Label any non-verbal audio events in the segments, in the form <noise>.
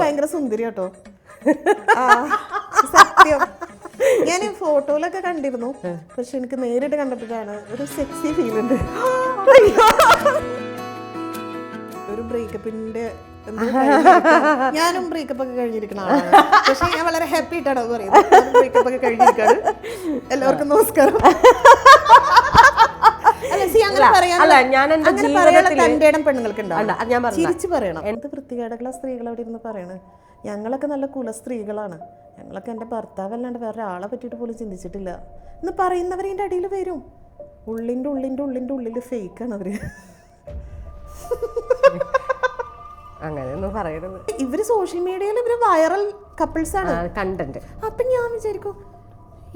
ഭയങ്കര <laughs> സുന്ദരി കേട്ടോ സത്യം. ഞാൻ ഈ ഫോട്ടോയിലൊക്കെ കണ്ടിരുന്നു. പക്ഷെ എനിക്ക് നേരിട്ട് കണ്ടപ്പോഴാണ് ഒരു സെക്സി ഫീൽ ഉണ്ട്. <gasps> <gasps> ഒരു ബ്രേക്കപ്പിന്റെ <laughs> ഞാനും ബ്രേക്കപ്പ് ഒക്കെ കഴിഞ്ഞിരിക്കണ ആളാണ്. പക്ഷെ ഞാൻ വളരെ ഹാപ്പി ആയിട്ടാണ് അത് പറയുന്നത്. ബ്രേക്കപ്പ് ഒക്കെ കഴിഞ്ഞിരിക്കാണ് <laughs> എല്ലാവർക്കും നമസ്കാരം. അല്ല ഞാൻ എന്റെ പെണ്ണുങ്ങൾക്ക് അല്ല, ഞാൻ ചിരിച്ചു പറയണം. എന്ത് വൃത്തികേടുള്ള സ്ത്രീകൾ അവിടെ ഇരുന്ന് പറയണേ. ഞങ്ങളൊക്കെ നല്ല കുല സ്ത്രീകളാണ്. ഞങ്ങളൊക്കെ എന്റെ ഭർത്താവ് അല്ലാണ്ട് വേറെ ആളെ പറ്റിയിട്ട് പോലും ചിന്തിച്ചിട്ടില്ല. എന്ന് പറയുന്നവർ എന്റെ അടിയിൽ വരും. ഉള്ളിന്റെ ഉള്ളിന്റെ ഉള്ളിന്റെ ഉള്ളിൽ ഫേക്കാണ് അവർ. അങ്ങനെയൊന്നും പറയരുത്. ഇവർ സോഷ്യൽ മീഡിയയിൽ ഇവർ വൈറൽ കപ്പിൾസ് ആണ്. കണ്ടന്റ് അപ്പൊ ഞാൻ വിചാരിക്കും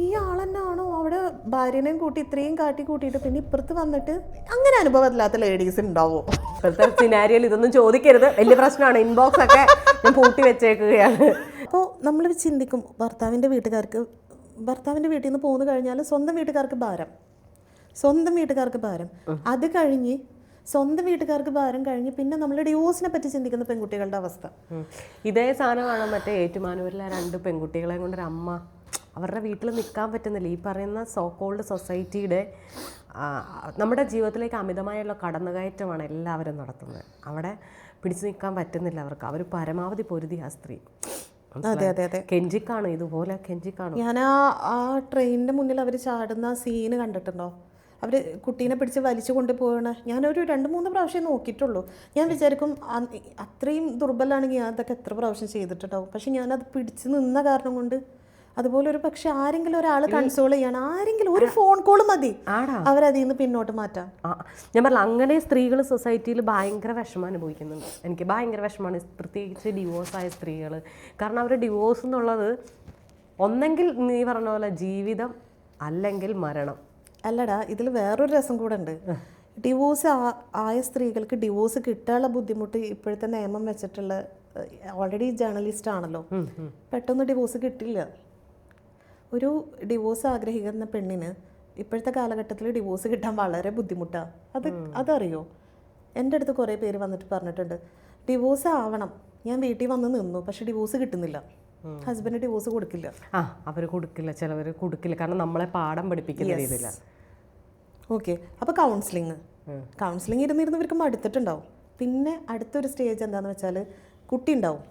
ഈ ആളെന്നാണോ അവിടെ ഭാര്യനെയും കൂട്ടി ഇത്രയും കാട്ടി കൂട്ടിയിട്ട് പിന്നെ ഇപ്പുറത്ത് വന്നിട്ട് അങ്ങനെ അനുഭവമില്ലാത്ത ലേഡീസ് ഉണ്ടാവോ? ഇപ്പോഴത്തെ സിനാരിയിൽ ഇതൊന്നും ചോദിക്കരുത്. വലിയ പ്രശ്നമാണ്. ഇൻബോക്സ് ഒക്കെ ഞാൻ പൂട്ടി വെച്ചേക്കുകയാണ്. അപ്പോൾ നമ്മൾ ചിന്തിക്കും ഭർത്താവിന്റെ വീട്ടുകാർക്ക് ഭർത്താവിന്റെ വീട്ടിൽ നിന്ന് പോന്നു കഴിഞ്ഞാൽ സ്വന്തം വീട്ടുകാർക്ക് ഭാരം. സ്വന്തം വീട്ടുകാർക്ക് ഭാരം. അത് കഴിഞ്ഞ് സ്വന്തം വീട്ടുകാർക്ക് ഭാരം കഴിഞ്ഞ് പിന്നെ നമ്മൾ ഡിവോഴ്സിനെ പറ്റി ചിന്തിക്കുന്ന പെൺകുട്ടികളുടെ അവസ്ഥ. ഇതേ സാധനമാണ് മറ്റേ ഏറ്റുമാനൂരിലെ രണ്ട് പെൺകുട്ടികളെ കൊണ്ടൊരു അമ്മ അവരുടെ വീട്ടിൽ നിൽക്കാൻ പറ്റുന്നില്ല. ഈ പറയുന്ന സോ കോൾഡ് സൊസൈറ്റിയുടെ നമ്മുടെ ജീവിതത്തിലേക്ക് അമിതമായുള്ള കടന്നുകയറ്റമാണ് എല്ലാവരും നടത്തുന്നത്. അവിടെ പിടിച്ചു നിൽക്കാൻ പറ്റുന്നില്ല അവർക്ക്. അവർ പരമാവധി പൊരുതി ആ സ്ത്രീ. അതെ അതെ അതെ. കെഞ്ചിക്കാണ്? ഇതുപോലെ കെഞ്ചിക്കാണ്? ഞാൻ ആ ആ ട്രെയിനിന്റെ മുന്നിൽ അവർ ചാടുന്ന സീന് കണ്ടിട്ടുണ്ടോ? അവർ കുട്ടീനെ പിടിച്ച് വലിച്ചു കൊണ്ടുപോകണ ഞാനൊരു രണ്ട് മൂന്ന് പ്രാവശ്യം നോക്കിയിട്ടുള്ളൂ. ഞാൻ വിചാരിക്കും അത്രയും ദുർബലാണെങ്കിൽ ഞാൻ അതൊക്കെ എത്ര പ്രാവശ്യം ചെയ്തിട്ടുണ്ടാവും. പക്ഷെ ഞാനത് പിടിച്ച് നിന്ന കാരണം കൊണ്ട് അതുപോലെ ഒരു പക്ഷെ ആരെങ്കിലും ഒരാൾ കൺസോൾ ചെയ്യണം ആരെങ്കിലും ഒരു ഫോൺ കോൾ മതി. അവരതിൽ നിന്ന് പിന്നോട്ട് മാറ്റാം. ഞാൻ പറഞ്ഞ അങ്ങനെ സ്ത്രീകൾ സൊസൈറ്റിയിൽ ഭയങ്കര വിഷമം അനുഭവിക്കുന്നുണ്ട്. എനിക്ക് ഭയങ്കര വിഷമമാണ് പ്രത്യേകിച്ച് ഡിവോഴ്സ് ആയ സ്ത്രീകൾ കാരണം അവർ ഡിവോഴ്സ് എന്നുള്ളത് ഒന്നെങ്കിൽ നീ പറഞ്ഞ പോലെ ജീവിതം അല്ലെങ്കിൽ മരണം. അല്ലടാ ഇതിൽ വേറൊരു രസം കൂടെ ഉണ്ട്. ഡിവോഴ്സ് ആയ സ്ത്രീകൾക്ക് ഡിവോഴ്സ് കിട്ടാനുള്ള ബുദ്ധിമുട്ട് ഇപ്പോഴത്തെ നിയമം വെച്ചിട്ടുള്ള ഓൾറെഡി ജേർണലിസ്റ്റ് ആണല്ലോ. പെട്ടെന്ന് ഡിവോഴ്സ് കിട്ടില്ല. ഒരു ഡിവോഴ്സ് ആഗ്രഹിക്കുന്ന പെണ്ണിന് ഇപ്പോഴത്തെ കാലഘട്ടത്തിൽ ഡിവോഴ്സ് കിട്ടാൻ വളരെ ബുദ്ധിമുട്ടാണ് അത് അതറിയോ? എന്റെ അടുത്ത് കുറേ പേര് വന്നിട്ട് പറഞ്ഞിട്ടുണ്ട് ഡിവോഴ്സ് ആവണം. ഞാൻ വീട്ടിൽ വന്ന് നിന്നു പക്ഷെ ഡിവോഴ്സ് കിട്ടുന്നില്ല. ഹസ്ബൻഡ് ഡിവോഴ്സ് കൊടുക്കില്ല. ആ അവർ കൊടുക്കില്ല ചിലവർ കൊടുക്കില്ല. കാരണം നമ്മളെ പാഠം പഠിപ്പിക്കുന്ന രീതിയില്ല ഓക്കെ അപ്പോൾ കൗൺസിലിങ് കൗൺസിലിംഗ് ഇരുന്നിരുന്ന് ഇവർക്ക് മടുത്തിട്ടുണ്ടാവും പിന്നെ അടുത്തൊരു സ്റ്റേജ് എന്താണെന്ന് വെച്ചാൽ കുട്ടി ഉണ്ടാവും.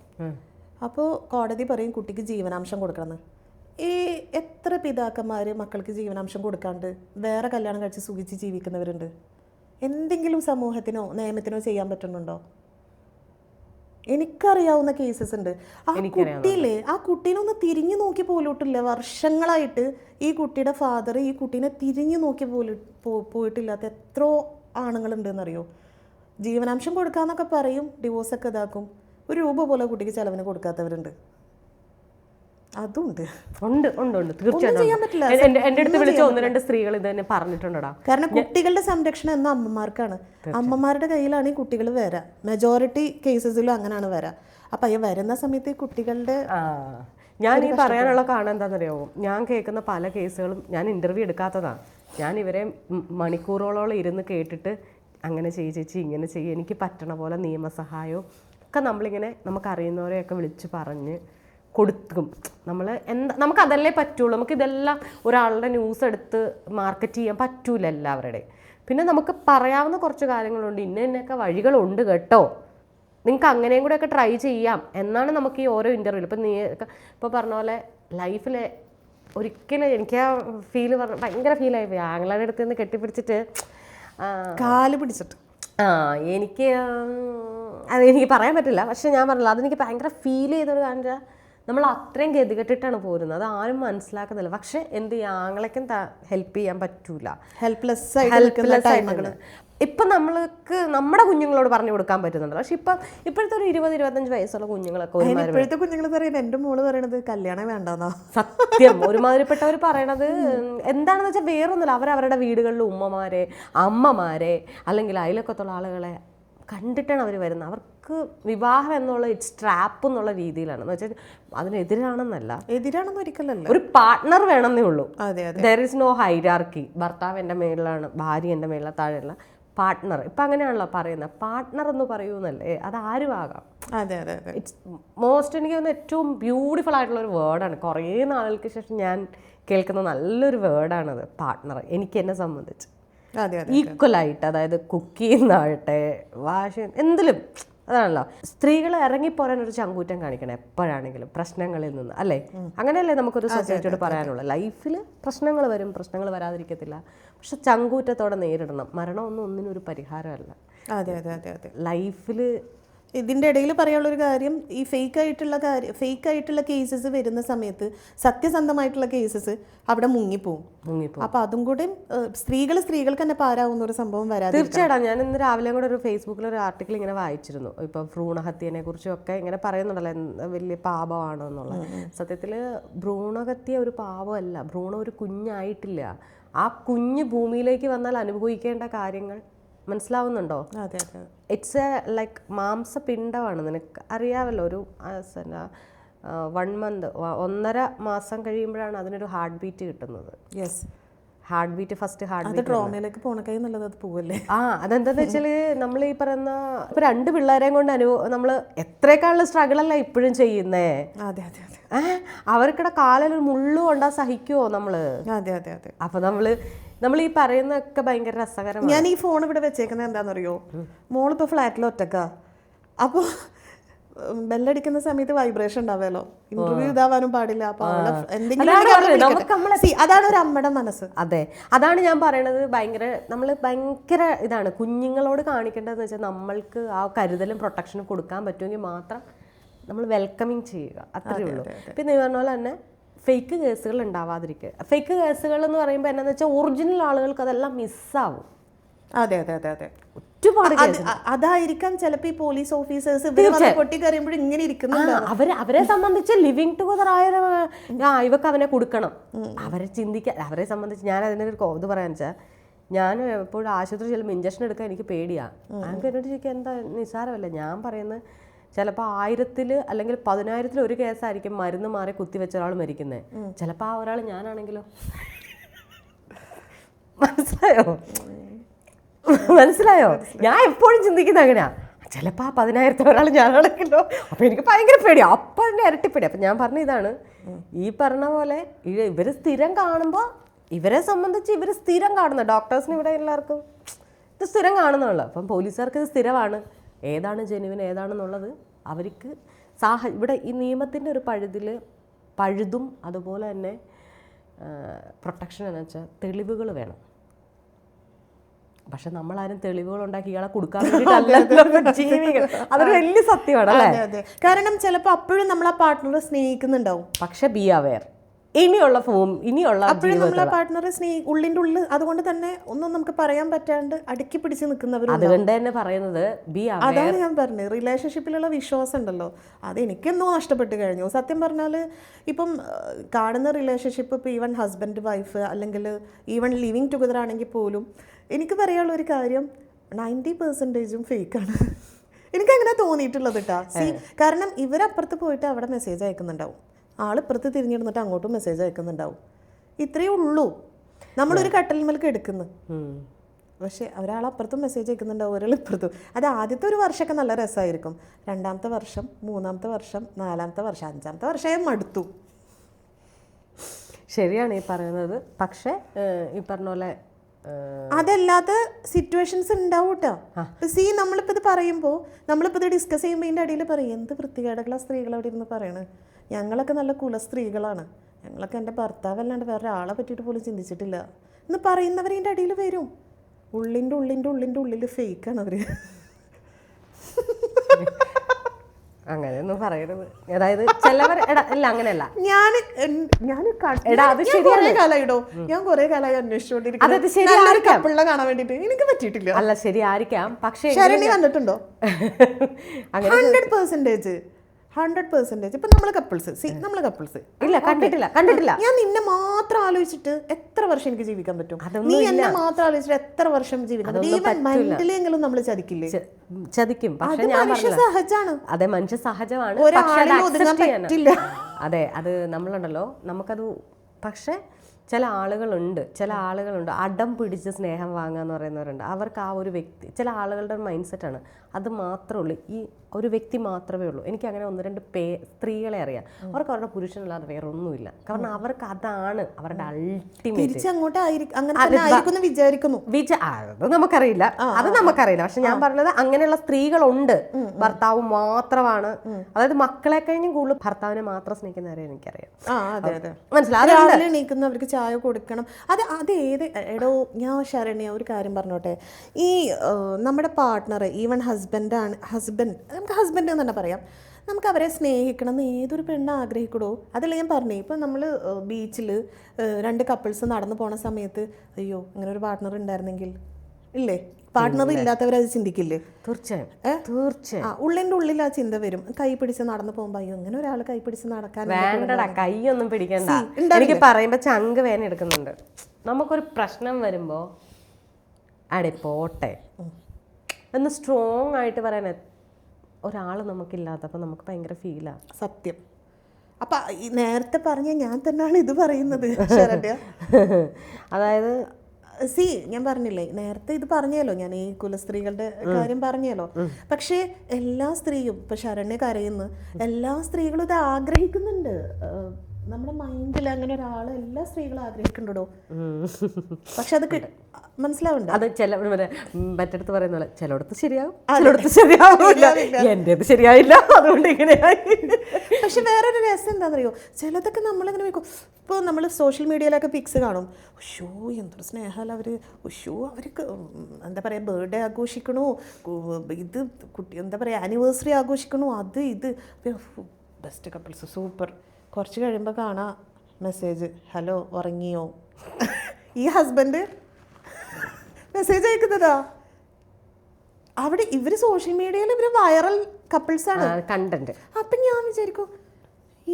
അപ്പോൾ കോടതി പറയും കുട്ടിക്ക് ജീവനാംശം കൊടുക്കണമെന്ന് ഈ എത്ര പിതാക്കന്മാർ മക്കൾക്ക് ജീവനാംശം കൊടുക്കാണ്ട് വേറെ കല്യാണം കഴിച്ച് സുഖിച്ച് ജീവിക്കുന്നവരുണ്ട്? എന്തെങ്കിലും സമൂഹത്തിനോ നിയമത്തിനോ ചെയ്യാൻ പറ്റുന്നുണ്ടോ? എനിക്കറിയാവുന്ന കേസസ് ഉണ്ട്. ആ കുട്ടിയില്ലേ ആ കുട്ടീനെ ഒന്ന് തിരിഞ്ഞു നോക്കി പോലോട്ടില്ല. വർഷങ്ങളായിട്ട് ഈ കുട്ടിയുടെ ഫാദർ ഈ കുട്ടീനെ തിരിഞ്ഞു നോക്കി പോലും പോയിട്ടില്ലാത്ത എത്രയോ ആണുങ്ങളുണ്ടെന്നറിയോ? ജീവനാംശം കൊടുക്കാന്നൊക്കെ പറയും ഡിവോഴ്സൊക്കെ ഇതാക്കും. ഒരു രൂപ പോലെ കുട്ടിക്ക് ചെലവിന് കൊടുക്കാത്തവരുണ്ട്. അതുണ്ട്. ഉണ്ട് ഉണ്ട് ഉണ്ട്. തീർച്ചയായിട്ടും എന്റെ അടുത്ത് വിളിച്ച ഒന്ന് രണ്ട് സ്ത്രീകൾ ഇത് തന്നെ പറഞ്ഞിട്ടുണ്ടടാ. കാരണം കുട്ടികളുടെ സംരക്ഷണം എന്ന അമ്മമാർക്കാണ്. അമ്മമാരുടെ കയ്യിലാണ് ഈ കുട്ടികൾ വരാ. മെജോറിറ്റി കേസസിലും അങ്ങനെയാണ് വരാ. അപ്പൊ ഈ വരുന്ന സമയത്ത് ഈ കുട്ടികളുടെ ഞാൻ ഈ പറയാനുള്ള കാരണം എന്താണെന്നറിയാമോ ഞാൻ കേൾക്കുന്ന പല കേസുകളും ഞാൻ ഇന്റർവ്യൂ എടുക്കാത്തതാണ്. ഞാൻ ഇവരെ മണിക്കൂറുകളോളം ഇരുന്ന് കേട്ടിട്ട് അങ്ങനെ ചെയ്യ് ചേച്ചി ഇങ്ങനെ ചെയ്യും. എനിക്ക് പറ്റണ പോലെ നിയമസഹായവും ഒക്കെ നമ്മളിങ്ങനെ നമുക്കറിയുന്നവരെയൊക്കെ വിളിച്ച് പറഞ്ഞ് കൊടുക്കും. നമ്മൾ എന്താ നമുക്ക് അതല്ലേ പറ്റുള്ളൂ. നമുക്ക് ഇതെല്ലാം ഒരാളുടെ ന്യൂസ് എടുത്ത് മാർക്കറ്റ് ചെയ്യാൻ പറ്റൂല എല്ലാവരുടെ പിന്നെ നമുക്ക് പറയാവുന്ന കുറച്ച് കാര്യങ്ങളുണ്ട്. ഇന്ന ഇന്നൊക്കെ വഴികളുണ്ട് കേട്ടോ. നിങ്ങൾക്ക് അങ്ങനെയും കൂടെ ഒക്കെ ട്രൈ ചെയ്യാം. എന്നാണ് നമുക്ക് ഈ ഓരോ ഇന്റർവ്യൂവിൽ ഇപ്പം നീ ഇപ്പോൾ പറഞ്ഞ പോലെ ലൈഫിലെ ഒരിക്കലും എനിക്ക് ആ ഫീൽ പറഞ്ഞ ഭയങ്കര ഫീലായി പോയി. ആങ്ങളയുടെ അടുത്ത് നിന്ന് കെട്ടിപ്പിടിച്ചിട്ട് കാൽ പിടിച്ചിട്ട്. ആ എനിക്ക് അതെനിക്ക് അത് എനിക്ക് പറയാൻ പറ്റില്ല. പക്ഷെ ഞാൻ പറഞ്ഞില്ല അതെനിക്ക് ഭയങ്കര ഫീൽ ചെയ്തൊരു കാര്യം നമ്മൾ അത്രയും ഗതികെട്ടിട്ടാണ് പോരുന്നത്. അത് ആരും മനസ്സിലാക്കുന്നില്ല. പക്ഷെ എന്ത് ചെയ്യാം? ആങ്ങളെക്കും ഹെൽപ്പ് ചെയ്യാൻ പറ്റൂല. ഹെൽപ്ലെസ് ആയിട്ട് ടൈമുകൾ ഇപ്പം നമ്മൾക്ക് നമ്മുടെ കുഞ്ഞുങ്ങളോട് പറഞ്ഞു കൊടുക്കാൻ പറ്റുന്നുണ്ട്. പക്ഷെ ഇപ്പം ഇപ്പോഴത്തെ ഒരു ഇരുപത് ഇരുപത്തഞ്ച് വയസ്സുള്ള കുഞ്ഞുങ്ങളൊക്കെ ഇപ്പോഴത്തെ കുഞ്ഞുങ്ങൾ പറയുന്നത് എന്റെ മോൾ പറയണത് കല്യാണം വേണ്ടെന്നാ? സത്യം. ഒരുമാതിരിപ്പെട്ടവർ പറയണത് എന്താണെന്ന് വെച്ചാൽ വേറൊന്നുമില്ല. അവർ അവരുടെ വീടുകളിൽ ഉമ്മമാരെ അമ്മമാരെ അല്ലെങ്കിൽ അയലൊക്കത്തുള്ള ആളുകളെ കണ്ടിട്ടാണ് അവർ വരുന്നത്. അവർക്ക് വിവാഹം എന്നുള്ള ഇറ്റ്സ് ട്രാപ്പ് എന്നുള്ള രീതിയിലാണ്. എന്ന് വെച്ചാൽ അതിനെതിരാണെന്നല്ല. എതിരാണെന്ന് ഒരിക്കലല്ല. ഒരു പാർട്ട്ണർ വേണമെന്നേ ഉള്ളൂ. ദർ ഇസ് നോ ഹൈരാർക്കി ഭർത്താവ് എന്റെ മേളിലാണ് ഭാര്യ എന്റെ മേളിലാണ് താഴെയുള്ള പാർട്ട്ണർ ഇപ്പം അങ്ങനെയാണല്ലോ പറയുന്നത്. പാർട്ട്ണർ എന്ന് പറയൂന്നല്ലേ അത് ആരും ആകാം. അതെ അതെ ഇറ്റ്സ് മോസ്റ്റ് എനിക്ക് തോന്നുന്നു ഏറ്റവും ബ്യൂട്ടിഫുൾ ആയിട്ടുള്ള ഒരു വേർഡാണ് കുറേ നാളുകൾക്ക് ശേഷം ഞാൻ കേൾക്കുന്ന നല്ലൊരു വേർഡാണത് പാർട്ട്ണർ എനിക്ക് എന്നെ സംബന്ധിച്ച്. ഈക്വലായിട്ട് അതായത് കുക്ക് ചെയ്യുന്നതാകട്ടെ വാഷ് എന്തിലും. അതാണല്ലോ. സ്ത്രീകൾ ഇറങ്ങിപ്പോരാൻ ഒരു ചങ്കൂറ്റം കാണിക്കണം എപ്പോഴാണെങ്കിലും പ്രശ്നങ്ങളിൽ നിന്ന് അല്ലേ? അങ്ങനെയല്ലേ നമുക്കൊരു സൊസൈറ്റിയോട് പറയാനുള്ളത് ലൈഫിൽ പ്രശ്നങ്ങൾ വരും പ്രശ്നങ്ങൾ വരാതിരിക്കത്തില്ല. പക്ഷെ ചങ്കൂറ്റത്തോടെ നേരിടണം. മരണമൊന്നും ഒന്നിനും ഒരു പരിഹാരമല്ല. അതെ അതെ അതെ അതെ. ലൈഫിൽ ഇതിന്റെ ഇടയിൽ പറയാനുള്ളൊരു കാര്യം ഈ ഫേക്ക് ആയിട്ടുള്ള കാര്യം ഫേക്ക് ആയിട്ടുള്ള കേസസ് വരുന്ന സമയത്ത് സത്യസന്ധമായിട്ടുള്ള കേസസ് അവിടെ മുങ്ങിപ്പോവും. മുങ്ങിപ്പോ അപ്പൊ അതും കൂടി സ്ത്രീകൾ സ്ത്രീകൾക്ക് തന്നെ പാരാവുന്ന ഒരു സംഭവം വരാതെ തീർച്ചയായിട്ടും. ഞാൻ ഇന്ന് രാവിലെ കൂടെ ഒരു ഫേസ്ബുക്കിൽ ഒരു ആർട്ടിക്കിൾ ഇങ്ങനെ വായിച്ചിരുന്നു. ഇപ്പം ഭ്രൂണഹത്യനെ കുറിച്ചും ഒക്കെ ഇങ്ങനെ പറയുന്നുണ്ടല്ലോ വലിയ പാപമാണോ എന്നുള്ളത്. സത്യത്തിൽ ഭ്രൂണഹത്യ ഒരു പാപമല്ല. ഭ്രൂണം ഒരു കുഞ്ഞായിട്ടില്ല. ആ കുഞ്ഞ് ഭൂമിയിലേക്ക് വന്നാൽ അനുഭവിക്കേണ്ട കാര്യങ്ങൾ മനസ്സിലാവുന്നുണ്ടോ? ഇറ്റ്സ് എ ലൈക്ക് മാംസപിണ്ഡമാണ്. നിനക്ക് അറിയാമല്ലോ ഒരു വൺ മന്ത് ഒന്നര മാസം കഴിയുമ്പോഴാണ് അതിനൊരു ഹാർട്ട് ബീറ്റ് കിട്ടുന്നത്. Yes heart beat first heart beat ട്രോമയിലേക്ക് പോണക്കൈ നല്ലത് അത് പോവല്ലേ? ആ അതെന്താന്ന് വെച്ചാൽ നമ്മൾ ഈ പറയുന്ന ഇപ്പൊ രണ്ട് പിള്ളേരെയും കൊണ്ട് അനുഭവം നമ്മൾ എത്രയൊക്കെയുള്ള സ്ട്രഗിൾ അല്ല ഇപ്പോഴും ചെയ്യുന്നേ? അതെ അതെ അതെ. അവർക്കിടെ കാലിൽ ഒരു മുള്ളു കൊണ്ടാ സഹിക്കുവോ നമ്മൾ? അതെ അതെ അതെ. അപ്പൊ നമ്മൾ നമ്മൾ ഈ പറയുന്നതൊക്കെ ഭയങ്കര രസകരമാണ്. ഞാൻ ഈ ഫോൺ ഇവിടെ വെച്ചേക്കുന്നത് എന്താണെന്നറിയോ? മോളിപ്പോൾ ഫ്ലാറ്റിൽ ഒറ്റക്ക. അപ്പോൾ ബെല്ലടിക്കുന്ന സമയത്ത് വൈബ്രേഷൻ ഉണ്ടാവുമല്ലോ. ഇന്റർവ്യൂ ഇതാവാനും പാടില്ല. അപ്പൊ എന്തെങ്കിലും അതാണ് ഒരു അമ്മയുടെ മനസ്സ്. അതെ. അതാണ് ഞാൻ പറയണത് ഭയങ്കര നമ്മൾ ഭയങ്കര ഇതാണ്. കുഞ്ഞുങ്ങളോട് കാണിക്കേണ്ടതെന്ന് വെച്ചാൽ നമ്മൾക്ക് ആ കരുതലും പ്രൊട്ടക്ഷനും കൊടുക്കാൻ പറ്റുമെങ്കിൽ മാത്രം നമ്മൾ വെൽക്കമിങ് ചെയ്യുക. അത്രയേ ഉള്ളൂ. പിന്നെ ഈ പറഞ്ഞ പോലെ തന്നെ ഫേക്ക് കേസുകൾ ഉണ്ടാവാതിരിക്കുക. ഫേക്ക് കേസുകൾ എന്ന് പറയുമ്പോൾ എന്നാന്ന് വെച്ചാൽ ഒറിജിനൽ ആളുകൾക്ക് അതെല്ലാം മിസ്സാവും അതെ അതെ അതെ അതെ. ഒരുപാട് അത് അതായിരിക്കാം ചിലപ്പോൾ ഈ പോലീസ് ഓഫീസേഴ്സ് ഇവർ വന്ന് പൊട്ടി കറിയുമ്പോൾ ഇങ്ങനെ ഇരിക്കുന്നുണ്ട്. ആ, അവരെ അവരെ സംബന്ധിച്ച് ലിവിങ് ടുഗദർ ആയ ആ ഇവക്ക് അവനെ കൊടുക്കണം. അവരെ ചിന്തിക്കാൻ അവരെ സംബന്ധിച്ച് ഞാൻ അതിനൊരു ഇത് പറയാന്ന് വെച്ചാൽ ഞാൻ എപ്പോഴും ആശുപത്രി ചെല്ലുമ്പോൾ ഇഞ്ചക്ഷൻ എടുക്കാൻ എനിക്ക് പേടിയാണ് എന്നോട് ചോദിക്കാൻ എന്താ നിസ്സാരമല്ല? ഞാൻ പറയുന്നത് ചിലപ്പോൾ ആയിരത്തിൽ അല്ലെങ്കിൽ പതിനായിരത്തിൽ ഒരു കേസായിരിക്കും മരുന്ന് മാറി കുത്തിവെച്ച ഒരാൾ മരിക്കുന്നത് ചിലപ്പോൾ ആ ഒരാൾ ഞാനാണെങ്കിലോ? മനസ്സിലായോ? മനസ്സിലായോ? ഞാൻ എപ്പോഴും ചിന്തിക്കുന്നത് അങ്ങനെയാ. ചിലപ്പോൾ ആ പതിനായിരത്തി ഒരാൾ ഞാനാണെങ്കിലോ? അപ്പൊ എനിക്ക് ഭയങ്കര പേടി അപ്പൊ തന്നെ ഇരട്ടിപ്പേടി അപ്പൊ ഞാൻ പറഞ്ഞ ഇതാണ്. ഈ പറഞ്ഞ പോലെ ഇവർ ഇവർ സ്ഥിരം കാണുമ്പോൾ ഇവരെ സംബന്ധിച്ച് ഇവർ സ്ഥിരം കാണുന്ന ഡോക്ടേഴ്സിന് ഇവിടെ എല്ലാവർക്കും ഇത് സ്ഥിരം കാണുന്നുള്ളൂ. അപ്പം പോലീസുകാർക്ക് ഇത് സ്ഥിരമാണ്. ഏതാണ് ജെനുവിൻ ഏതാണെന്നുള്ളത് അവർക്ക് സാഹ ഇവിടെ ഈ നിയമത്തിന്റെ ഒരു പഴുതിൽ പഴുതും അതുപോലെ തന്നെ പ്രൊട്ടക്ഷൻ എന്ന് വെച്ചാൽ തെളിവുകൾ വേണം. പക്ഷെ നമ്മളാരും തെളിവുകൾ ഉണ്ടാക്കി ഇയാളെ കൊടുക്കാൻ <laughs> അതൊരു വലിയ സത്യമാണ് അല്ലേ? കാരണം ചിലപ്പോൾ അപ്പോഴും നമ്മൾ ആ പാർട്ട്ണറെ സ്നേഹിക്കുന്നുണ്ടാവും. പക്ഷെ ബി അവെയർ ഇനിയുള്ള ഫോം ഇനിയുള്ള അപ്പോഴും നമ്മളെ പാർട്ട്ണറെ സ്നേഹി ഉള്ളിന്റെ ഉള്ളിൽ അതുകൊണ്ട് തന്നെ ഒന്നും നമുക്ക് പറയാൻ പറ്റാണ്ട് അടുക്കി പിടിച്ച് നിൽക്കുന്നവർ അതുകൊണ്ട് തന്നെ പറയുന്നത് ബി അതാണ് ഞാൻ പറഞ്ഞത്. റിലേഷൻഷിപ്പിലുള്ള വിശ്വാസം ഉണ്ടല്ലോ. അത് എനിക്കെന്നോ നഷ്ടപ്പെട്ടു കഴിഞ്ഞു. സത്യം പറഞ്ഞാൽ ഇപ്പം കാണുന്ന റിലേഷൻഷിപ്പ് ഇപ്പോൾ ഈവൻ ഹസ്ബൻഡ് വൈഫ് അല്ലെങ്കിൽ ഈവൻ ലിവിങ് ടുഗദർ ആണെങ്കിൽ പോലും എനിക്ക് പറയാനുള്ള ഒരു കാര്യം നയന്റി പെർസെന്റേജും ഫേക്കാണ് എനിക്ക് അങ്ങനെ തോന്നിയിട്ടുള്ളത് കേട്ടാ കാരണം ഇവരപ്പുറത്ത് പോയിട്ട് അവിടെ മെസ്സേജ് അയക്കുന്നുണ്ടാവും. ആളിപ്പുറത്ത് തിരിഞ്ഞിരുന്നിട്ട് അങ്ങോട്ടും മെസ്സേജ് അയക്കുന്നുണ്ടാവും. ഇത്രയേ ഉള്ളൂ. നമ്മളൊരു കട്ടൽമേലേക്ക് എടുക്കുന്നു. പക്ഷേ ഒരാൾ അപ്പുറത്തും മെസ്സേജ് അയക്കുന്നുണ്ടാവും ഒരാൾ ഇപ്പുറത്തും. അത് ആദ്യത്തെ ഒരു വർഷമൊക്കെ നല്ല രസമായിരിക്കും. രണ്ടാമത്തെ വർഷം മൂന്നാമത്തെ വർഷം നാലാമത്തെ വർഷം അഞ്ചാമത്തെ വർഷമായി മടുത്തു. ശരിയാണ് ഈ പറയുന്നത്. പക്ഷേ ഈ പറഞ്ഞ പോലെ അതല്ലാത്ത സിറ്റുവേഷൻസ് ഉണ്ടാവും കേട്ടോ സി നമ്മളിപ്പോൾ ഇത് പറയുമ്പോൾ നമ്മളിപ്പോൾ ഇത് ഡിസ്കസ് ചെയ്യുമ്പോൾ ഇതിന്റെ അടിയിൽ പറയും എന്ത് വൃത്തികേടുള്ള സ്ത്രീകൾ അവിടെ ഇരുന്ന് പറയണത് ഞങ്ങളൊക്കെ നല്ല കുല സ്ത്രീകളാണ്. ഞങ്ങളൊക്കെ എന്റെ ഭർത്താവല്ലാണ്ട് വേറെ ആളെ പറ്റിയിട്ട് പോലും ചിന്തിച്ചിട്ടില്ല. എന്ന് പറയുന്നവർ ഇതിന്റെ അടിയിൽ വരും. ഉള്ളിന്റെ ഉള്ളിന്റെ ഉള്ളിന്റെ ഉള്ളിൽ ഫേക്കാണ് അവർ <laughs> അങ്ങനെയൊന്നും പറയരുത്. അതായത് ചിലവർ എടാ ഇല്ല അങ്ങനെയല്ല. ഞാൻ ഞാൻ എടാ, അത് ഞാൻ കുറേ കാലമായി അന്വേഷിച്ചുകൊണ്ടിരിക്കുന്നത് കപ്പിളിനെ കാണാൻ വേണ്ടിട്ട് എനിക്ക് പറ്റിയിട്ടില്ല. അല്ല ശരിയായിരിക്കാം. പക്ഷേ കണ്ടിട്ടുണ്ടോ? <laughs> അങ്ങനെ ഹൺഡ്രഡ് പെർസെന്റേജ് ഹൺഡ്രഡ് പെർസെന്റേജ് ഇപ്പം നമ്മൾ കപ്പിൾസ് സി നമ്മൾ കപ്പിൾസ് ഇല്ല കണ്ടിട്ടില്ല കണ്ടിട്ടില്ല. ഞാൻ നിന്നെ മാത്രം ആലോചിച്ചിട്ട് എത്ര വർഷം എനിക്ക് ജീവിക്കാൻ പറ്റും? നീ എന്നെ മാത്രം ആലോചിച്ചിട്ട് എത്ര വർഷം ജീവിക്കാൻ പറ്റും നമ്മൾ ചതിക്കില്ലേ? ചതിക്കും. പക്ഷെ ഞാൻ മനുഷ്യ പറഞ്ഞില്ല? അതെ മനുഷ്യ സഹജമാണ്. പറ്റില്ല. അതെ അത് നമ്മളുണ്ടല്ലോ. നമുക്കത് പക്ഷെ ചില ആളുകളുണ്ട്. ചില ആളുകളുണ്ട്. അടം പിടിച്ച് സ്നേഹം വാങ്ങുക എന്ന് പറയുന്നവരുണ്ട്. അവർക്ക് ആ ഒരു വ്യക്തി ചില ആളുകളുടെ മൈൻഡ് സെറ്റാണ് അത് മാത്രമേ ഉള്ളൂ. ഈ ഒരു വ്യക്തി മാത്രമേ ഉള്ളൂ. എനിക്ക് അങ്ങനെ ഒന്ന് രണ്ട് പേ സ്ത്രീകളെ അറിയാം. അവർക്ക് അവരുടെ പുരുഷനല്ലാതെ വേറെ ഒന്നുമില്ല കാരണം അവർക്ക് അതാണ് അവരുടെ അൾട്ടിമേറ്റ് തിരിച്ച് അങ്ങോട്ട് വിചാരിക്കുന്നു. അത് നമുക്കറിയില്ല. അത് നമുക്കറിയില്ല. പക്ഷെ ഞാൻ പറഞ്ഞത് അങ്ങനെയുള്ള സ്ത്രീകളുണ്ട്. ഭർത്താവ് മാത്രമാണ്. അതായത് മക്കളെ കഴിഞ്ഞും കൂടുതൽ ഭർത്താവിനെ മാത്രം സ്നേഹിക്കുന്നവരെ എനിക്കറിയാം. മനസ്സിലായി എണീക്കുന്നവർക്ക് ചായ കൊടുക്കണം. അത് അത് ഏത് എടോ ഞാൻ ശരണ്യ ഒരു കാര്യം പറഞ്ഞോട്ടെ. ഈ നമ്മുടെ പാർട്ട്ണർ ഈവൻ ഹസ്ബൻഡാണ് ഹസ്ബൻഡ് നമുക്ക് ഹസ്ബൻഡ് എന്ന് തന്നെ പറയാം. നമുക്ക് അവരെ സ്നേഹിക്കണം എന്ന് ഏതൊരു പെണ്ണ് ആഗ്രഹിക്കണോ അതല്ല ഞാൻ പറഞ്ഞു. ഇപ്പം നമ്മൾ ബീച്ചിൽ രണ്ട് കപ്പിൾസ് നടന്നു പോണ സമയത്ത് അയ്യോ അങ്ങനെ ഒരു പാർട്ട്ണർ ഉണ്ടായിരുന്നെങ്കിൽ ഇല്ലേ? പാർട്ട്ണർ ഇല്ലാത്തവരത് ചിന്തിക്കില്ലേ? തീർച്ചയായും. തീർച്ചയായും. ആ ഉള്ളിന്റെ ഉള്ളിൽ ആ ചിന്ത വരും. കൈ പിടിച്ച് നടന്നു പോകുമ്പോൾ അയ്യോ അങ്ങനെ ഒരാൾ കൈ പിടിച്ച് നടക്കാൻ വേണ്ടടാ കൈയൊന്നും പിടിക്കണ്ട. എനിക്ക് പറയുമ്പോൾ ചങ്ക് വേന എടുക്കുന്നുണ്ട്. നമുക്കൊരു പ്രശ്നം വരുമ്പോ അടെ പോട്ടെ. എന്ന് സ്ട്രോങ് ആയിട്ട് പറയാൻ ഒരാൾ നമുക്കില്ലാത്തപ്പോൾ നമുക്ക് ഭയങ്കര ഫീലാണ് സത്യം. അപ്പൊ നേരത്തെ പറഞ്ഞ ഞാൻ തന്നെയാണ് ഇത് പറയുന്നത് <laughs> അതായത് സി ഞാൻ പറഞ്ഞില്ലേ നേരത്തെ ഇത് പറഞ്ഞല്ലോ ഞാൻ ഈ കുലസ്ത്രീകളുടെ കാര്യം പറഞ്ഞല്ലോ. പക്ഷേ എല്ലാ സ്ത്രീയും ഇപ്പൊ ശരണ്യ കരയുന്നു എല്ലാ സ്ത്രീകളും ഇത് ആഗ്രഹിക്കുന്നുണ്ട്. നമ്മുടെ മൈൻഡിൽ അങ്ങനെ ഒരാൾ എല്ലാ സ്ത്രീകളും ആഗ്രഹിക്കുന്നുണ്ടോ? പക്ഷെ അത് മനസ്സിലാവുണ്ട്? അത് ചില മറ്റേ മറ്റടുത്ത് പറയുന്ന പോലെ ചിലയിടത്ത് ശരിയാവും ചിലയിടത്ത് ശരിയാവില്ല. എന്റെത് ശരിയായില്ല അതുകൊണ്ട് ഇങ്ങനെയായി പക്ഷെ വേറൊരു രസം എന്താണെന്നറിയോ ചിലതൊക്കെ നമ്മളിങ്ങനെ വെക്കും. ഇപ്പോൾ നമ്മൾ സോഷ്യൽ മീഡിയയിലൊക്കെ പിക്സ് കാണും. ഉഷോ എന്തൊരു സ്നേഹമല്ല അവർ ഉഷോ അവർക്ക് എന്താ പറയുക ബർത്ത്ഡേ ആഘോഷിക്കണു. ഇത് കുട്ടി എന്താ പറയുക ആനിവേഴ്സറി ആഘോഷിക്കണു. അത് ഇത്. ബെസ്റ്റ് കപ്പിൾസ് സൂപ്പർ കുറച്ച് കഴിയുമ്പോൾ കാണാം മെസ്സേജ് ഹലോ ഉറങ്ങിയോ? ഈ ഹസ്ബൻഡ് മെസ്സേജ് അയക്കുന്നതാ? അവിടെ ഇവർ സോഷ്യൽ മീഡിയയിൽ ഇവർ വൈറൽ കപ്പിൾസാണ് കണ്ടന്റ് അപ്പം ഞാൻ വിചാരിക്കും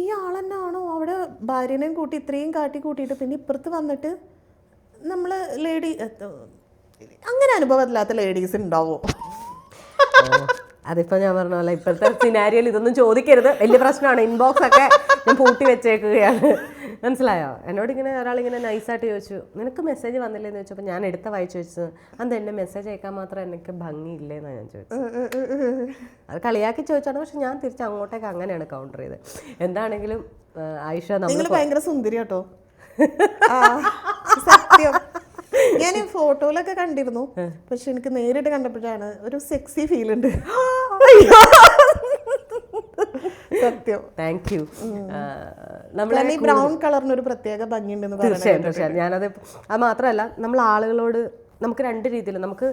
ഈ ആളെന്നാണോ അവിടെ ഭാര്യനെയും കൂട്ടി ഇത്രയും കാട്ടി കൂട്ടിയിട്ട് പിന്നെ ഇപ്പുറത്ത് വന്നിട്ട് നമ്മൾ ലേഡി അങ്ങനെ അനുഭവമില്ലാത്ത ലേഡീസ് ഉണ്ടാവോ അതിപ്പോ ഞാൻ പറഞ്ഞ പോലെ ഇപ്പോഴത്തെ സിനാരിയിൽ ഇതൊന്നും ചോദിക്കരുത്. വലിയ പ്രശ്നമാണ്. ഇൻബോക്സ് ഒക്കെ ഞാൻ പൂട്ടി വെച്ചേക്കുകയാണ്. മനസ്സിലായോ? എന്നോട് ഇങ്ങനെ ഒരാളിങ്ങനെ നൈസായിട്ട് ചോദിച്ചു നിനക്ക് മെസ്സേജ് വന്നില്ലേ എന്ന് ചോദിച്ചപ്പോൾ ഞാൻ എടുത്ത വായിച്ചു ചോദിച്ചത് അത് എന്നെ മെസ്സേജ് അയക്കാൻ മാത്രം എനിക്ക് ഭംഗിയില്ലേന്നാണ് ഞാൻ ചോദിച്ചത്. അത് കളിയാക്കി ചോദിച്ചാണ് പക്ഷെ ഞാൻ തിരിച്ച് അങ്ങോട്ടേക്ക് അങ്ങനെയാണ് കൗണ്ടർ ചെയ്തത്. എന്താണെങ്കിലും ആയിഷ നമ്മൾ ഭയങ്കര സുന്ദരി കേട്ടോ. സത്യം. ഞാൻ ഫോട്ടോയിലൊക്കെ കണ്ടിരുന്നു. പക്ഷെ എനിക്ക് നേരിട്ട് കണ്ടപ്പോഴാണ് ഒരു സെക്സി ഫീൽ ഉണ്ട്. സത്യം. താങ്ക് യു നമ്മൾ ഈ ബ്രൗൺ കളറിന് ഒരു പ്രത്യേക ഭംഗിയുണ്ടെന്ന് തീർച്ചയായും തീർച്ചയായും. ഞാനത് അത് മാത്രമല്ല നമ്മൾ ആളുകളോട് നമുക്ക് രണ്ട് രീതിയിൽ നമുക്ക്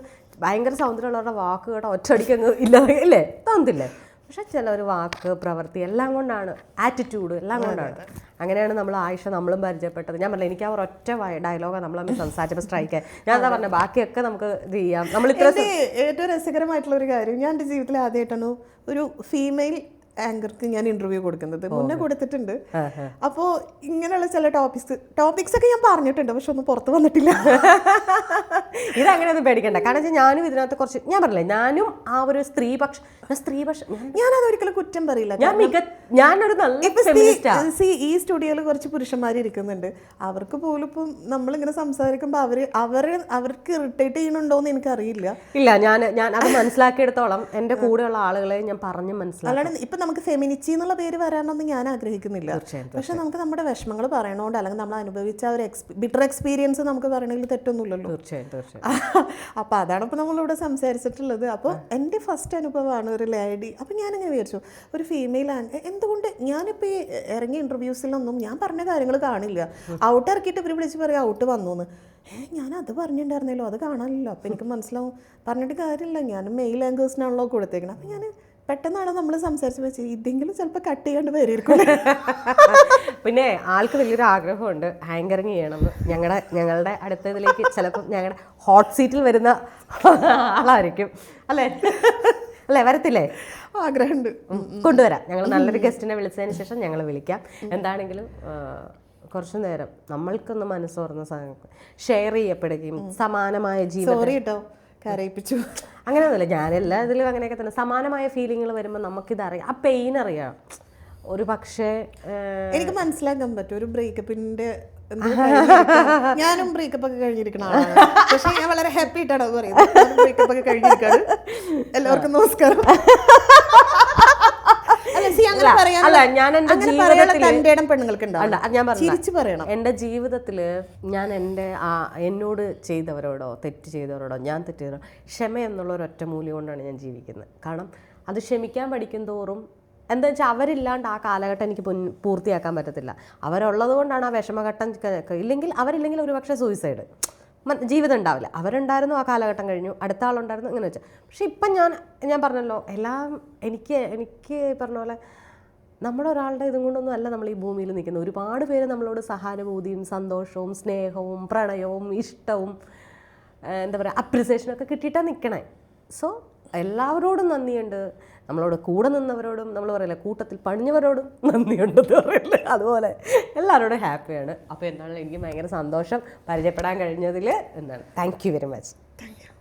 ഭയങ്കര സൗന്ദര്യമുള്ളവരുടെ വാക്ക് കേട്ടോ ഒറ്റയടിക്ക് അങ്ങ് ഇല്ല ഇല്ലേ? തോന്നില്ലേ പക്ഷെ ഒരു വാക്ക് പ്രവൃത്തി എല്ലാം കൊണ്ടാണ് ആറ്റിറ്റ്യൂഡ് എല്ലാം കൊണ്ടാണ്. അങ്ങനെയാണ് നമ്മൾ ആയിഷ നമ്മളും പരിചയപ്പെട്ടത്. ഞാൻ പറഞ്ഞില്ല എനിക്ക് ആ ഒറ്റ ഡയലോഗാണ് നമ്മൾ തമ്മിൽ സംസാരിച്ചപ്പോൾ സ്ട്രൈക്ക് ഞാൻ എന്താ പറഞ്ഞത് ബാക്കിയൊക്കെ നമുക്ക് ഇത് ചെയ്യാം. നമ്മൾ ഇത്ര ഏറ്റവും രസകരമായിട്ടുള്ള ഒരു കാര്യം ഞാൻ എന്റെ ജീവിതത്തിൽ ആദ്യമായിട്ടാണ് ഒരു ഫീമെയിൽ ആങ്കർക്ക് ഞാൻ ഇന്റർവ്യൂ കൊടുക്കുന്നത്. മുന്നേ കൊടുത്തിട്ടുണ്ട്. അപ്പോ ഇങ്ങനെയുള്ള ചില ടോപ്പിക്സ് ടോപ്പിക്സ് ഒക്കെ ഞാൻ പറഞ്ഞിട്ടുണ്ട്. പക്ഷെ ഒന്നും പുറത്ത് വന്നിട്ടില്ല. <laughs> ഇത് ഒന്നും പേടിക്കണ്ട. കാരണം വെച്ചാൽ ഞാനും ഇതിനകത്ത് കുറച്ച് ഞാൻ പറഞ്ഞില്ലേ ഞാനും ആ ഒരു സ്ത്രീപക്ഷ ഞാൻ സ്ത്രീപക്ഷ ഞാൻ അത് ഒരിക്കലും കുറ്റം പറയില്ല. ഞാൻ മിക ഞാനൊരു നല്ല സി ഈ സ്റ്റുഡിയോയിൽ കുറച്ച് പുരുഷന്മാർ ഇരിക്കുന്നുണ്ട്. അവർക്ക് പോലും ഇപ്പം നമ്മളിങ്ങനെ സംസാരിക്കുമ്പോൾ അവർ അവർ അവർക്ക് ഇറിറ്റേറ്റ് ചെയ്യുന്നുണ്ടോന്ന് എനിക്കറിയില്ല. ഇല്ല ഞാൻ ഞാൻ അത് മനസ്സിലാക്കിയെടുത്തോളം എന്റെ കൂടെയുള്ള ആളുകളെ ഞാൻ പറഞ്ഞ് മനസ്സിലാക്കി. അല്ലാണ്ട് ഇപ്പൊ നമുക്ക് ഫെമിനിറ്റി എന്നുള്ള പേര് വരാനൊന്നും ഞാൻ ആഗ്രഹിക്കുന്നില്ല. പക്ഷെ നമുക്ക് നമ്മുടെ വിഷമങ്ങൾ പറയണോണ്ട് അല്ലെങ്കിൽ നമ്മൾ അനുഭവിച്ച ഒരു ബിറ്റർ എക്സ്പീരിയൻസ് നമുക്ക് പറയണമെങ്കിൽ തെറ്റൊന്നുമില്ലല്ലോ. തീർച്ചയായും തീർച്ചയായും. <laughs> അപ്പോൾ അതാണ് ഇപ്പോൾ നമ്മളിവിടെ സംസാരിച്ചിട്ടുള്ളത്. അപ്പോൾ എന്റെ ഫസ്റ്റ് അനുഭവമാണ് ഒരു ലേഡി അപ്പോൾ ഞാനിങ്ങനെ വിചാരിച്ചു ഒരു ഫീമെയിൽ എന്തുകൊണ്ട് ഞാനിപ്പോൾ ഈ ഇറങ്ങിയ ഇന്റർവ്യൂസിലൊന്നും ഞാൻ പറഞ്ഞ കാര്യങ്ങൾ കാണില്ല. ഔട്ട് ഇറക്കിയിട്ട് ഇവർ വിളിച്ച് പറയും ഔട്ട് വന്നു എന്ന് ഏഹ് ഞാൻ അത് പറഞ്ഞിട്ടുണ്ടായിരുന്നല്ലോ അത് കാണാനല്ലോ അപ്പോൾ എനിക്ക് മനസ്സിലാവും പറഞ്ഞിട്ട് കാര്യമില്ല. ഞാൻ മെയിൽ ആങ്കേഴ്സിനാണല്ലോ കൊടുത്തേക്കണം. അപ്പോൾ ഞാൻ പെട്ടെന്നാണ് നമ്മൾ സംസാരിച്ച് വെച്ചത് ഇതെങ്കിലും ചിലപ്പോൾ കട്ട് ചെയ്യാണ്ട് വരിയിരിക്കും <laughs> പിന്നെ ആൾക്ക് വലിയൊരു ആഗ്രഹമുണ്ട്. ഹാങ്കറിങ് ചെയ്യണമെന്ന്. ഞങ്ങളുടെ ഞങ്ങളുടെ അടുത്ത ഇതിലേക്ക് ചിലപ്പം ഞങ്ങളുടെ ഹോട്ട് സീറ്റിൽ വരുന്ന ആളായിരിക്കും. അല്ലേ? അല്ലേ? വരത്തില്ലേ? ആഗ്രഹമുണ്ട്. കൊണ്ടുവരാം. ഞങ്ങൾ നല്ലൊരു ഗസ്റ്റിനെ വിളിച്ചതിന് ശേഷം ഞങ്ങൾ വിളിക്കാം. എന്താണെങ്കിലും കുറച്ചു നേരം നമ്മൾക്കൊന്ന് മനസ്സോർന്ന സാധനം ഷെയർ ചെയ്യപ്പെടുകയും സമാനമായ ജീവിതം സോറി കേട്ടോ കരയിപ്പിച്ചു. അങ്ങനെയൊന്നുമില്ല. ഞാൻ എല്ലാ ഇതിലും അങ്ങനെയൊക്കെ തന്നെ. സമാനമായ ഫീലിങ്ങൾ വരുമ്പോൾ നമുക്കിത് അറിയാം ആ പെയിൻ അറിയാം. ഒരു പക്ഷേ എനിക്ക് മനസ്സിലാക്കാൻ പറ്റും. ഒരു ബ്രേക്കപ്പിന്റെ. ഞാനും ബ്രേക്കപ്പ് ഒക്കെ കഴിഞ്ഞിരിക്കണ പക്ഷെ ഞാൻ വളരെ ഹാപ്പി ആയിട്ടാണ് അത് പറയുന്നത്. ബ്രേക്കപ്പ് ഒക്കെ കഴിഞ്ഞിരിക്കാണ് എല്ലാവർക്കും നമസ്കാരം. അല്ല ഞാൻ എന്റെ ജീവിതത്തിൽ ജീവിതത്തിൽ പെണ്ണുങ്ങൾക്ക് അല്ല ഞാൻ പറഞ്ഞു പറയണം. എന്റെ ജീവിതത്തിൽ ഞാൻ എന്റെ ആ എന്നോട് ചെയ്തവരോടോ തെറ്റ് ചെയ്തവരോടോ ഞാൻ തെറ്റ് ചെയ്തവരോ ക്ഷമ എന്നുള്ള ഒരു ഒറ്റ മൂല്യം കൊണ്ടാണ് ഞാൻ ജീവിക്കുന്നത്. കാരണം അത് ക്ഷമിക്കാൻ പഠിക്കും തോറും എന്താ വെച്ചാൽ അവരില്ലാണ്ട് ആ കാലഘട്ടം എനിക്ക് പൊൻ- പൂർത്തിയാക്കാൻ പറ്റത്തില്ല. അവരുള്ളത് കൊണ്ടാണ് ആ വിഷമഘട്ടം ഇല്ലെങ്കിൽ അവരില്ലെങ്കിൽ ഒരു പക്ഷേ സൂയിസൈഡ് ജീവിതം ഉണ്ടാവില്ല. അവരുണ്ടായിരുന്നു ആ കാലഘട്ടം കഴിഞ്ഞു. അടുത്ത ആളുണ്ടായിരുന്നു അങ്ങനെ വെച്ചാൽ പക്ഷെ ഇപ്പം ഞാൻ ഞാൻ പറഞ്ഞല്ലോ എല്ലാം എനിക്ക് എനിക്ക് പറഞ്ഞ പോലെ നമ്മുടെ ഒരാളുടെ ഇതും കൊണ്ടൊന്നും അല്ല നമ്മൾ ഈ ഭൂമിയിൽ നിൽക്കുന്നത്. ഒരുപാട് പേര് നമ്മളോട് സഹാനുഭൂതിയും സന്തോഷവും സ്നേഹവും പ്രണയവും ഇഷ്ടവും എന്താ പറയുക അപ്രിസിയേഷനൊക്കെ കിട്ടിയിട്ടാണ് നിൽക്കണേ സോ എല്ലാവരോടും നന്ദിയുണ്ട്. നമ്മളോട് കൂടെ നിന്നവരോടും നമ്മൾ പറയില്ല കൂട്ടത്തിൽ പണിഞ്ഞവരോടും നന്ദിയുണ്ടെന്ന് പറയില്ല. അതുപോലെ എല്ലാവരോടും ഹാപ്പിയാണ്. അപ്പോൾ എന്താണ്? എനിക്ക് ഭയങ്കര സന്തോഷം പരിചയപ്പെടാൻ കഴിഞ്ഞതിൽ എന്താണ്? Thank you very much thank you